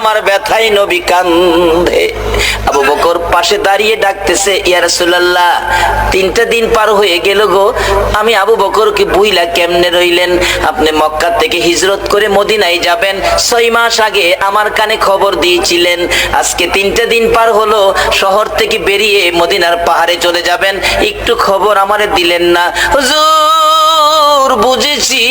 আমার ব্যথাই নবী কান্দে। আবু বকর পাশে দাঁড়িয়ে ডাকতেছে, ইয়া রাসূলুল্লাহ, তিনটা দিন পার হয়ে গেল গো, আমি আবু বকরকে বুইলা কেমনে রইলেন? আপনি মক্কা থেকে হিজরত করে মদিনায় যাবেন। ছয় মাস আগে আমার কানে খবর দিয়েছিলেন, আজকে তিনটা দিন পার হলো, শহর থেকে বেরিয়ে মদিনার পাহাড়ে চলে যাবেন। একটু খবর আমারে দিলেন না। হুজুর বুঝেছি।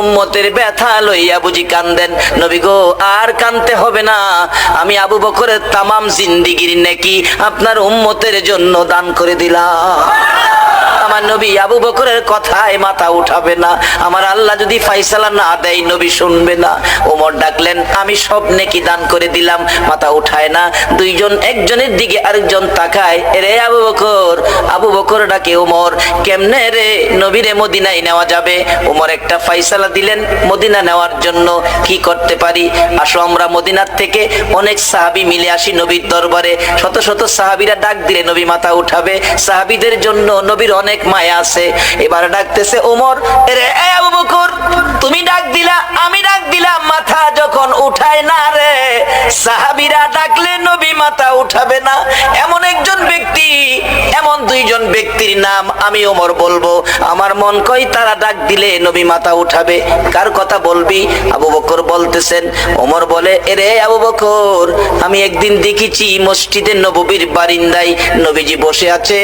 উম্মতের ব্যথা লইয়া বুঝি কান্দেন। নবী গো, আর কানতে হবে না। আমি আবু বকরের তামাম জিন্দিগির নাকি আপনার উম্মতের জন্য দান করে দিলাম। আমার নবী আবু বকরের কথায় মাথা উঠাবে না। আমার আল্লাহ যদি ফাইসালা না দেয়, নবী শুনবে না। ওমর ডাকলেন, আমি সব নেকি দান করে দিলাম, মাথা উঠায় না। দুইজন, একজনের দিকে আরেকজন তাকায় রে আবু বকর আবু বকর ডাকে ওমর, কেমনে রে নবীরে মদিনায় নেওয়া যাবে? ওমর একটা ফাইসালা দিলেন, মদিনা নেওয়ার জন্য কি করতে পারি? আসো আমরা মদিনার থেকে অনেক সাহাবি মিলে আসি নবীর দরবারে। শত শত সাহাবিরা ডাক দিলে নবী মাথা উঠাবে। সাহাবিদের জন্য নবীর অনেক মায়া আছে। এবার ডাকতেছে, ওমর রে আবু বকর, তুমি ডাক দিলা, আমি ডাক দিলাম, মাথা যখন উঠায় না রে, সাহাবিরা ডাকলে নবী মাথা উঠাবে না। এমন একজন ব্যক্তি, এমন দুইজন ব্যক্তির নাম আমি ওমর বলব। আমার মন কই তারা ডাক দিলে নবী মাথা উঠাবে। কার কথা বলবি? আবু বকর বলতেছেন, ওমর বলে, এরে, আবু বকর, আমি একদিন দেখেছি মসজিদে নববীর বারিন্দায় নবীজি বসে আছে।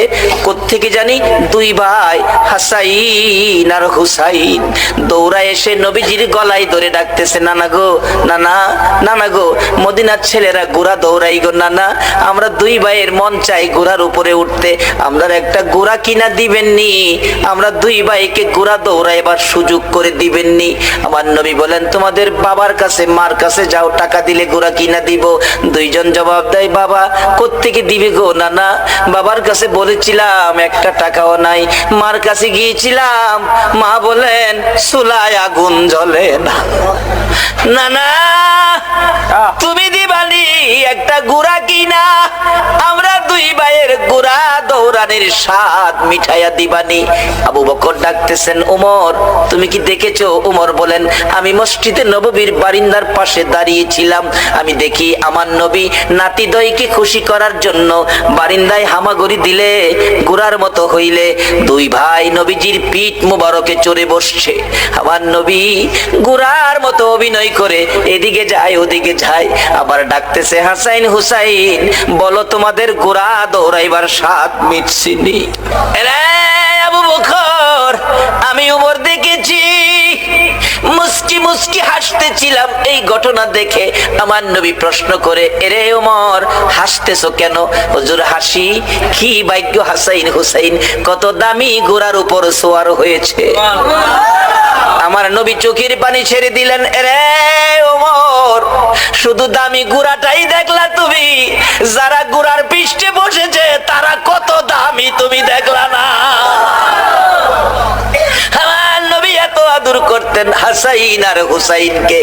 কোত্থেকে জানি, দুই ভাই, হাসাইন আর হুসাইন। দৌড়া এসে নবীজির গলায় ধরে ডাকতেছে, নানা গো, নানা নানা গো, মদিনার ছেলেরা গোড়া দৌড়াই গো, নানা। আমরা দুই ভাইয়ের মন চাই গোড়ার উপরে উঠতে। আমরা একটা গোড়া কিনা দিবেননি। আমরা দুই ভাইকে গোড়া দৌড়াইবার সুযোগ করে দিবেননি। আমার নবী বলেন, তোমাদের বাবার কাছে, মার কাছে যাও, টাকা দিলে গোড়া কিনা দিব। দুইজন জবাব দেয়, বাবা, কোত্থেকে দিবে গো, নানা? বাবার কাছে বলেছিলাম, একটা টাকাও নাই। মার কাছে গিয়েছিলাম মা বলেন সুলায় আগুন জ্বলে না। না তুমি দিবালি একটা গুড়া কিনা গুড়া দৌড়ানির স্বাদ মিঠাইয়া দিবানি। আবু বকর ডাকতেছেন, উমর, তুমি কি দেখেছ? উমর বলেন, আমি মসজিদে নববীর বারিন্দার পাশে দাঁড়িয়েছিলাম। আমি দেখি আমার নবী নাতি দইকে খুশি করার জন্য বারিন্দায় হামাগুড়ি দিলে, গুড়ার মতো হইলে। দুই ভাই নবীজির পিঠ মুবারকে চড়ে বসছে। আমার নবী গুড়ার মতো অভিনয় করে, এদিকে যায়, ওদিকে যায়। আবার ডাকতেছে, হাসাইন, হুসাইন, বলো তোমাদের গোড়া দৌড়াইবার স্বাদ মিটছিনি আমি উমর দেখেছি। মুস্কি মুস্কি হাসতেছিলাম এই ঘটনা দেখে। আমার নবী প্রশ্ন করে, এরে ওমর, হাসতেছো কেন? হুজুর হাসি? কি ভাগ্য হাসাইন হুসাইন, কত দামি গোড়ার উপর সোয়ার হয়েছে। আমার নবী চোখের পানি ছেড়ে দিলেন রে ওমর, শুধু দামি গুড়াটাই দেখলা তুমি। যারা তারা দামি তুমি দেখলা করতেন হাসাইন আর হুসাইনকে।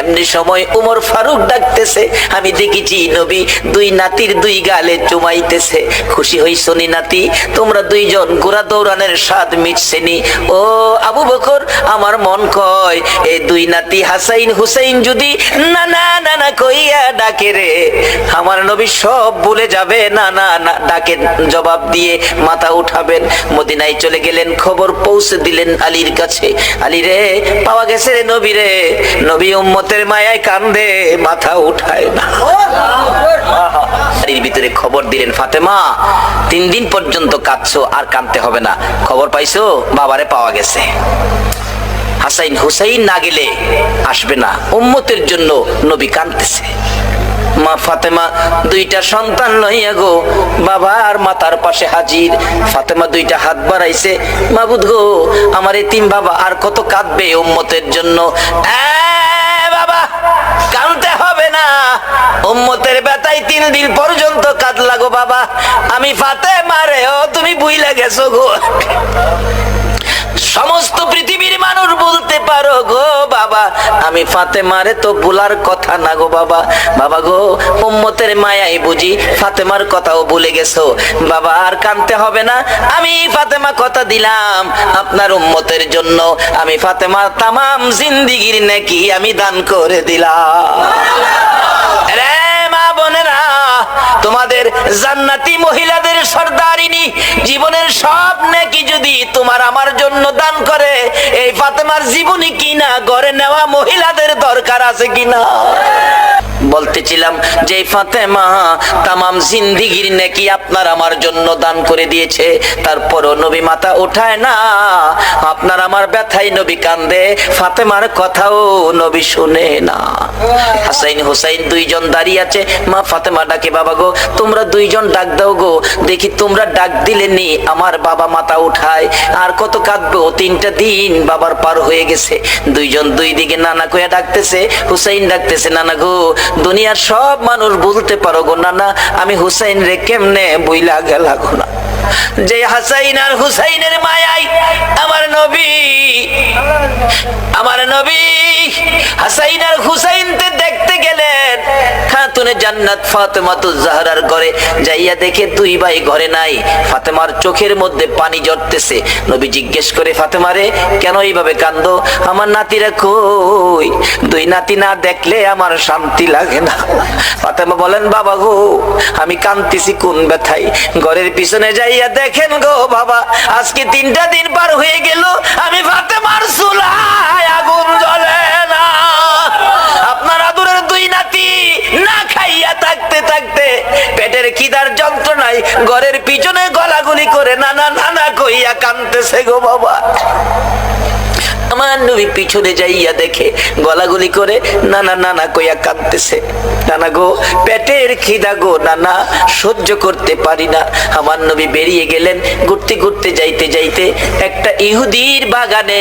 এমনি সময় উমর ফারুক ডাকতেছে, আমি দেখেছি নবী দুই নাতির দুই গালে চুমাইতেছে। খুশি হইছনি নাতি? তোমরা দুইজন গোড়া দৌড়ানের স্বাদ মিটছেনি ও আবু বকর, আমার মন কয় এই দুই নাতি হাসাইন হুসাইন যদি না না না না কইয়া ডাকে রে, আমার নবী সব ভুলে যাবে। না না না ডাকে জবাব দিয়ে মাথা উঠাবেন। মদিনায় চলে গেলেন, খবর পৌঁছে দিলেন আলীর কাছে। আলী রে পাওয়া গেছে রে নবী নবী উম্মতের মায়ায় কান্দে, মাথা উঠায় না। ভিতরে খবর দিলেন ফাতেমা, তিন দিন পর্যন্ত কাঁদছো, আর কাঁদতে হবে না। খবর পাইছো? বাবারে পাওয়া গেছে। হাসাইন হুসাইন না গেলে আসবে না। উম্মতের জন্য নবী কাঁদতেছে। মা ফাতেমা দুইটা সন্তান লইয়া গো বাবার মাতার পাশে হাজির। ফাতেমা দুইটা হাত বাড়াইছে মাবুদ গো, আমার এতিম বাবা আর কত কাঁদবে উম্মতের জন্য? বাবা, কানতে হবে না তিন দিন পর্যন্ত বাবা। আমি ফাতে মারে ও তুমি বুইলা গেছো গো। আমি ফাতেমারে তো ভুলার কথা না গো বাবা। বাবা গো, উম্মতের মায়াই বুঝি, ফাতেমার কথাও ভুলে গেছো। বাবা, আর কানতে হবে না, আমি ফাতেমা কথা দিলাম। আপনার উম্মতের জন্য আমি ফাতেমার তামাম জিন্দিগির নাকি আমি দান করে দিলাম। রে মা বোনেরা, তোমাদের জান্নাতি মহিলাদের সর্দারিনী, জীবনের সব তোমার আমার জন্য দান করে। এই ফাতেমার জীবনী কিনা গড়ে নেওয়া মহিলাদের দরকার আছে কিনা? বলতেছিলাম, যে ফাতেমা তামাম জিন্দিগির নাকি আপনার আমার জন্য দান করে দিয়েছে, তারপরও নবী মাতা ওঠায় না। আপনার আমার ব্যথাই নবী কান্দে, ফাতেমার কথাও নবী শুনে না। হাসাইন হুসাইন দুইজন দাঁড়িয়ে আছে, মা ফাতেমা ডাকে, বাবা গো, তোমরা দুইজন ডাক দাও গো, দেখি তোমরা ডাক দিলে নি আমার বাবা মাতা উঠায়, আর কত কাঁদবো, তিনটা দিন বাবার পার হয়ে গেছে। দুইজন দুই দিকে নানা কইয়া ডাকতেছে, হুসাইন ডাকতেছে, নানা গো দুনিয়ার সব মানুষ বলতে পারো গো, না আমি হুসাইন রে কেমনে বইলা গেলা না? যে হাসাইন আর হুসাইনের মায়াই আমার নবী আমার নবী, হাসাইন আর হুসাইনতে দেখতে গেলেন। খাতুনে জান্নাত ফাতেমাতুজ জাহরার ঘরে যাইয়া দেখে দুই ভাই ঘরে নাই। ফাতেমার চোখের মধ্যে পানি জড়তেছে। নবী জিজ্ঞেস করে ফাতেমারে কেন এইভাবে কান্দ? আমার নাতিরা কই? দুই নাতি না দেখলে আমার শান্তি লাগে না। ফাতেমা বলেন, বাবা গো, আমি কান্দিছি কোন ব্যথাই ঘরের পিছনে যাইয়া দেখেন গো বাবা, আজকে তিনটা দিন পার হয়ে গেল, আমি ফাতেমার চুলায় আগুন জ্বলে না। আপনার আদুরের দুই নাতি না খাইয়া থাকতে থাকতে পেটের খিদার যন্ত্রণায় ঘরের পিছনে গলাগুলি করে নানা নানা কইয়া কানতেছে গো বাবা। আমার নবী পিছনে যাইয়া দেখে গলাগুলি করে, নানা নানা কইয়া কাঁদতেছে। নানা গো, পেটের খিদা গো, নানা, সহ্য করতে পারি না। আমার নবী বেরিয়ে গেলেন, ঘুরতে ঘুরতে, যাইতে যাইতে একটা ইহুদির বাগানে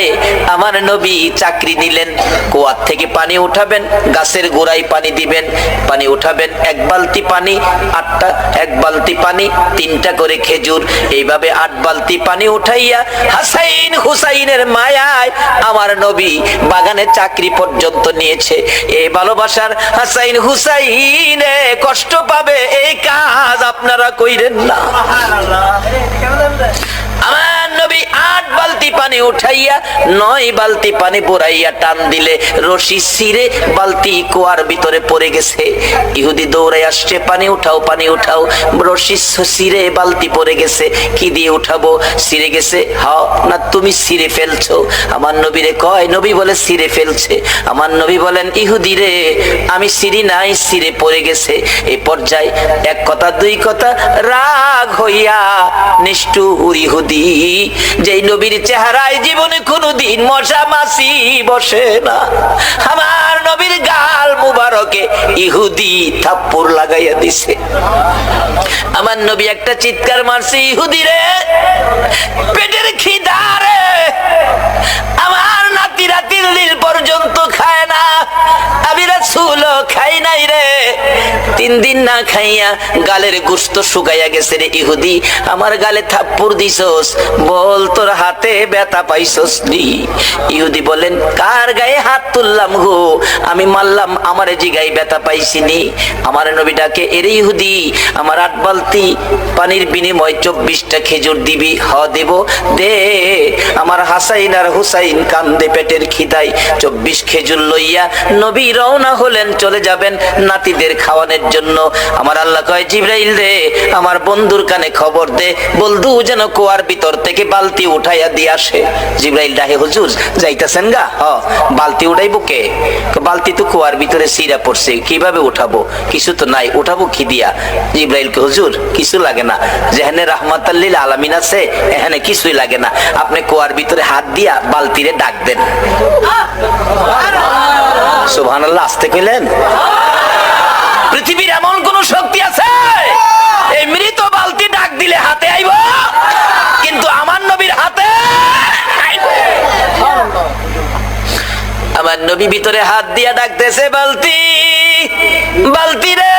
আমার নবী চাকরি নিলেন। কুয়ার থেকে পানি উঠাবেন, গাছের গোড়ায় পানি দিবেন, পানি উঠাবেন, এক বালতি পানি, আটটা, এক বালতি পানি, তিনটা করে খেজুর। এইভাবে আট বালতি পানি উঠাইয়া হাসাইন হুসাইনের মায়ায় আমার নবী বাগানে চাকরি পর্যন্ত নিয়েছে। এই ভালোবাসার হাসাইন হুসাইন কষ্ট পাবে এই কাজ আপনারা কইরেন না। আমার নবী আট বালতি পানি উঠাইয়া, নয় বালতি পানি পুরাইয়া টান দিলে রশি সিরে বালতি কুয়ার ভিতরে পড়ে গেছে। ইহুদি দৌড়ে আসছে, পানি উঠাও পানি উঠাও। রশি সিরে বালতি পড়ে গেছে। কি দিয়ে উঠাবো? সিরে গেছে। হাও, না তুমি সিরে ফেলছো। আমার নবীরে কয়, নবী বলে সিরে ফেলছে। আমার নবী বলেন, ইহুদি রে, আমি সিরি নাই সিরে পড়ে গেছে। এই পর্যায়ে এক কথা, দুই কথা, রাগ হইয়া নিষ্ঠুর ইহুদি, যেই নবীর চেহারায় জীবনে কোনোদিন মশা মাসি বসে না। আমার নবীর গাল মুবারকে ইহুদি থাপ্পর লাগাইয়া দিছে। আমার নবী একটা চিৎকার মারছে, ইহুদি রে, পেটের খিদা রে। আমার নাতি রাতির দিল পর্যন্ত খায় আমি ইহুদি। আমার গালে বলেন, কার গায়ে হাত তুললাম গো? আমি মারলাম, আমারে ব্যথা পাইছিনি আমার নবীটাকে এর ইহুদি, আমার আট বালতি পানির বিনিময় চব্বিশটা খেজুর দিবি, হ, দেব। দে। আমার হাসাইন আর হুসাইন কান্দে পেটের খিদাই চব্বিশ খেজুর লইয়া নবী রওনা হলেন, চলে যাবেন নাতিদের খাওয়ানোর জন্য। আমার আল্লাহ কয়, জিব্রাইল রে, আমার বন্ধুর কানে খবর দে, বলদু যেন কুয়ার ভিতর থেকে বালতি উঠাইয়া দিয়ে আসে। জিব্রাইল ডাহে হুজুর, যাইতাছেন গা? হ, বালতি উঠাইবো কে? বালতি তো কুয়ার ভিতরে সিরা পড়ছে, কীভাবে উঠাবো? কিছু তো নাই, উঠাবো কি দিয়া? জিব্রাইল কে হুজুর, কিছু লাগে না। যেখানে রাহমাতাল্লিল আলামিন আছে এখানে কিছুই লাগে না। আপনি কুয়ার ভিতরে হাত দিয়া বালতিরে ডাক দেন। সুবহানাল্লাহ, আসতে কইলেন। পৃথিবীর এমন কোন শক্তি আছে? এই মৃত বালতি ডাক দিলে হাতে আইব? কিন্তু আমার নবীর হাতে আমার নবী ভিতরে হাত দিয়া ডাকতেছে, বালতি বালতি রে,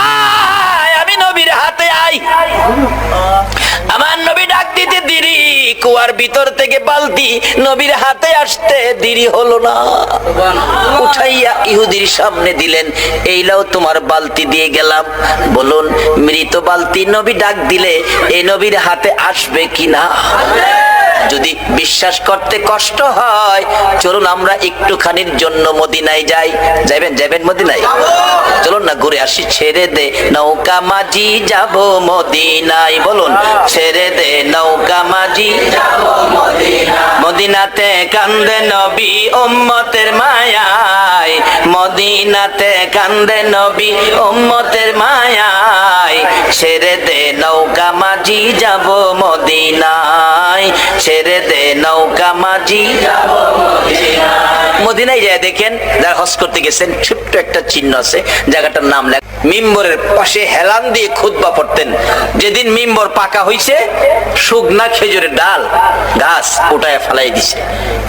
আয়, আমি নবীর হাতে আই। কুয়ার ভিতর থেকে বালতি নবীর হাতে আসতে দেরি হলো না। উঠাইয়া ইহুদির সামনে দিলেন এইলাও তোমার বালতি দিয়ে গেলাম। বলুন মৃত বালতি নবী ডাক দিলে এই নবীর হাতে আসবে কিনা? যদি বিশ্বাস করতে কষ্ট হয়, চলুন আমরা একটুখানির জন্য মদিনায় যাই। যাবেন যাবেন মদিনায়? চলুন না, ঘুরে আসি, ছেড়ে দে নৌকা মাঝি, যাব মদিনায়। বলুন, ছেড়ে দে নৌকা মাঝি মদিনাতে কান্দে নবী উম্মতের মায়ায়। মদিনাতে কান্দে নবী উম্মতের মায়ায়। ছেড়ে দে নৌকা মাঝি, যাব মদিনায়। ছেড়ে দে। নৌকা মাঝি। মদিনায় যায় দেখেন, যারা হজ করতে গেছেন, ছোট্ট একটা চিহ্ন আছে, জায়গাটার নাম মিম্বরের পাশে হেলান দিয়ে খুতবা পড়তেন। যেদিন মিম্বর পাকা শুকনা খেজুরের ডাল, গাছ ফেলাই দিছে।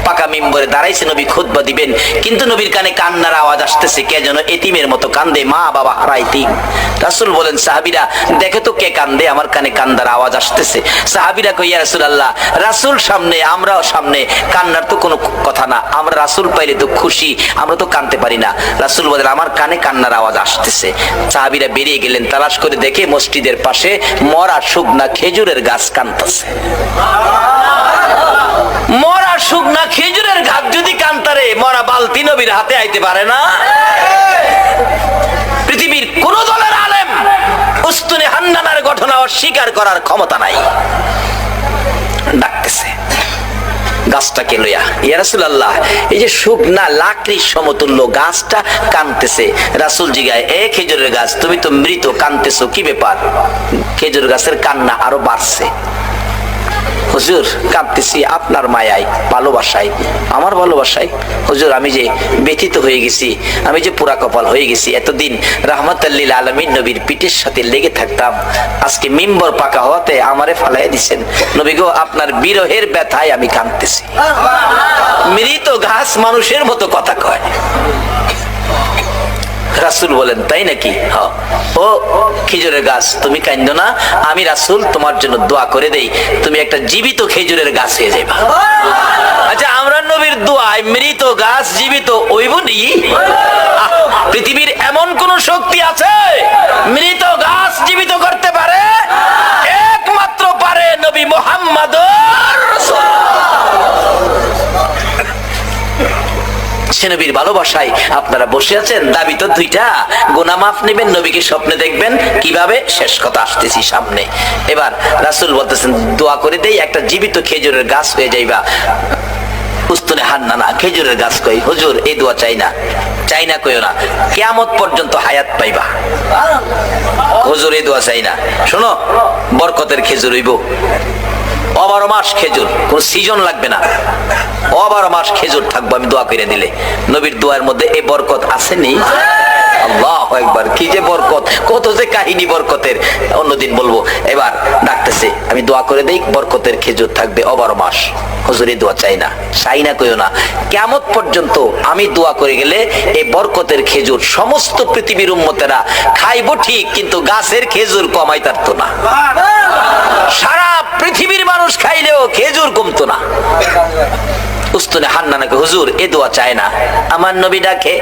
পাকা মিম্বরে দাঁড়াইছে নবী, খুতবা দিবেন। কিন্তু নবীর কানে কান্নার আওয়াজ আসতেছে, কে যেন এতিমের মতো কান্দে, মা বাবা হারা এতিম। রাসুল বলেন, সাহাবিরা, দেখে তো কে কান্দে, আমার কানে কান্দার আওয়াজ আসতেছে। সাহাবিরা কইয়া রাসুল আল্লাহ রাসুল সামনে আমরাও সামনে, কান্নার তো কোনো কথা না। আমরা রাসুল পাইলে তো খুশি, আমরা তো কানতে পারি না। রাসুল বলেন আমার কানে কান্নার আওয়াজ আসতেছে। সাহাবিরা বেরিয়ে গেলেন, তালাশ করে দেখে মসজিদের পাশে মরা শুকনা খেজুরের গাছ কানতেছে। মরা শুকনা খেজুরের গাছ যদি কান্তারে, মরা বালতি নবীর হাতে আইতে পারে না। পৃথিবীর কোন দলের আলেম উস্তুনে হান্নানার ঘটনা অস্বীকার করার ক্ষমতা নাই। ডাকতেছে। গাছটাকে লইয়া। ইয়ারাসুল্লাহ এই যে শুকনা লাকড়ির সমতুল্য গাছটা কানতেছে। রাসুল জিগায়, এ খেজুরের গাছ, তুমি তো মৃত, কানতেছো, কি ব্যাপার? খেজুর গাছের কান্না আরও বাড়ছে। হুজুর, কাঁদতেছি আপনার মায়ায়, ভালোবাসায়। আমার ভালোবাসায়, হুজুর, আমি যে ব্যথিত হয়ে গেছি, আমি যে পুরা কপাল হয়ে গেছি, এতদিন রাহমাতাল্লিল আলমীর নবীর পিঠের সাথে লেগে থাকতাম। আজকে মিম্বর পাকা হওয়াতে আমারে ফালাই দিছেন। নবী গো, আপনার বিরহের ব্যথায় আমি কাঁদতেছি। মৃত ঘাস মানুষের মতো কথা কয়। রাসুল বলেন, তাই নাকি? ও, খেজুরের গাছ, তুমি কান্দ না, আমি রাসুল তোমার জন্য দোয়া করে দেই, তুমি একটা জীবিত খেজুরের গাছ হয়ে যাবা আচ্ছা আমরা নবীর দোয়ায় মৃত গাছ জীবিত ওইব নি? পৃথিবীর এমন কোন শক্তি আছে, মৃত গাছ জীবিত করতে পারে? একমাত্র পারে নবী মোহাম্মদ সে নবীর ভালোবাসায়। আপনারা বসে আছেন? দাবি তো দুইটা। গোনা মাফ নেবেন, নবীকে স্বপ্নে দেখবেন। কীভাবে? শেষ কথা, আসতেছি সামনে। এবার রাসুল বলতেছেন, দোয়া করে দেই, একটা জীবিত খেজুরের গাছ হয়ে যাইবা। উস্তনে হান না খেজুরের গাছ কই? হুজুর এই দোয়া চাই না। চাই না কইও না। কেয়ামত পর্যন্ত হায়াত পাইবা। হুজুর এই দোয়া চাই না। শোনো, বরকতের খেজুর হইব। অবারো মাস খেজুর, কোন সিজন লাগবে না। অবারো মাস খেজুর থাকব আমি দোয়া করে দিলে। নবীর দোয়ার মধ্যে এ বরকত আসেনি। আল্লাহ একবার কি যে বরকত, কত যে কাহিনী বরকতের। অন্যদিন বলব, এবার ডাকতেছে, আমি দোয়া করে দেই, বরকতের খেজুর থাকবে অবারো মাস। হুজুরি দোয়া চাই না চাই না কইও না। পর্যন্ত আমি দোয়া করে গেলে এই বরকতের খেজুর সমস্ত পৃথিবীর উম্মতেরা খাইবো ঠিক, কিন্তু গাছের খেজুর কমাই তারতো না। সারা পৃথিবীর মানুষ খাইলেও খেজুর কমতো না। উস্তুনে হান্নানাকে হুজুর, এ দোয়া চায় না। আমার নবী ডাকে,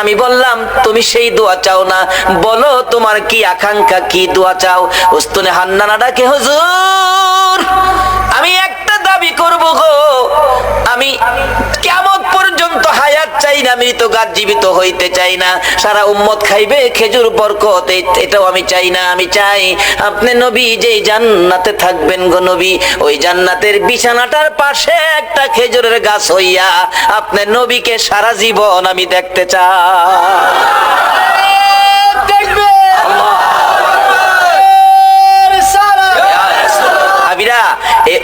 আমি বললাম, তুমি সেই দোয়া চাও না। বলো, তোমার কি আকাঙ্ক্ষা, কি দোয়া চাও? উস্তুনে হান্নানা ডাকে, হুজুর, আমি একটা দাবি করব গো। চাই না, মৃত গাছ জীবিত হইতে চাই না। সারা উম্মত খাইবে, খেজুর বরকত এটাও আমি চাই না, আমি চাই আপনি নবী যে জান্নাতে থাকবেন গো নবী, ওই জান্নাতের বিছানাটার পাশে একটা খেজুরের গাছ হইয়া আপনার নবীকে সারা জীবন আমি দেখতে চাই সাহাবীরা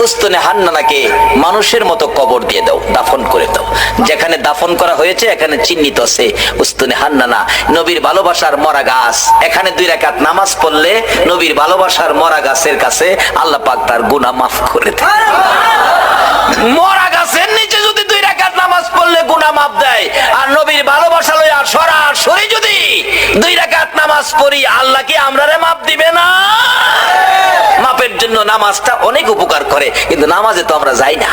এই হান্নানাকে মানুষের মতো কবর দিয়ে দাও, দাফন করে দাও। যেখানে দাফন করা হয়েছে, এখানে চিহ্নিত আছে উস্তনে হান্নানা, নবীর ভালোবাসার মরা গাছ। এখানে দুই রাকাত নামাজ পড়লে নবীর ভালোবাসার মরা গাছের কাছে আল্লাহ পাক তার গুনাহ মাফ করে দেয়। মরা গাছের নিচে যদি দুই রাকাত নামাজ পড়লে গুনাহ মাফ দেয়, আর নবীর ভালোবাসা লইয়া সরাসরি যদি দুই রাকাত নামাজ পড়ি, আল্লাহ কি আমরারে মাফ দিবে না? জন্য নামাজ নামাজটা অনেক উপকার করে, কিন্তু নামাজে তো আমরা যাই না।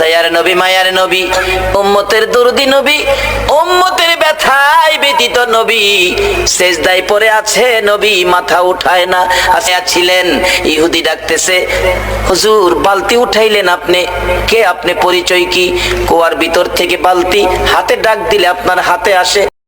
দয়ার নবী, মায়ার নবী, উম্মতের দুরুদি নবী, উম্মতের ব্যথায় ব্যতীত নবী আছে নবী, মাথা উঠায় না, আসে ছিলেন ইহুদি ডাকতেছে, হুজুর, বালতি উঠাইলেন আপনি, কে আপনি, পরিচয় কি? কুয়ার ভিতর থেকে বালতি, হাতে ডাক দিলে আপনার হাতে আসে।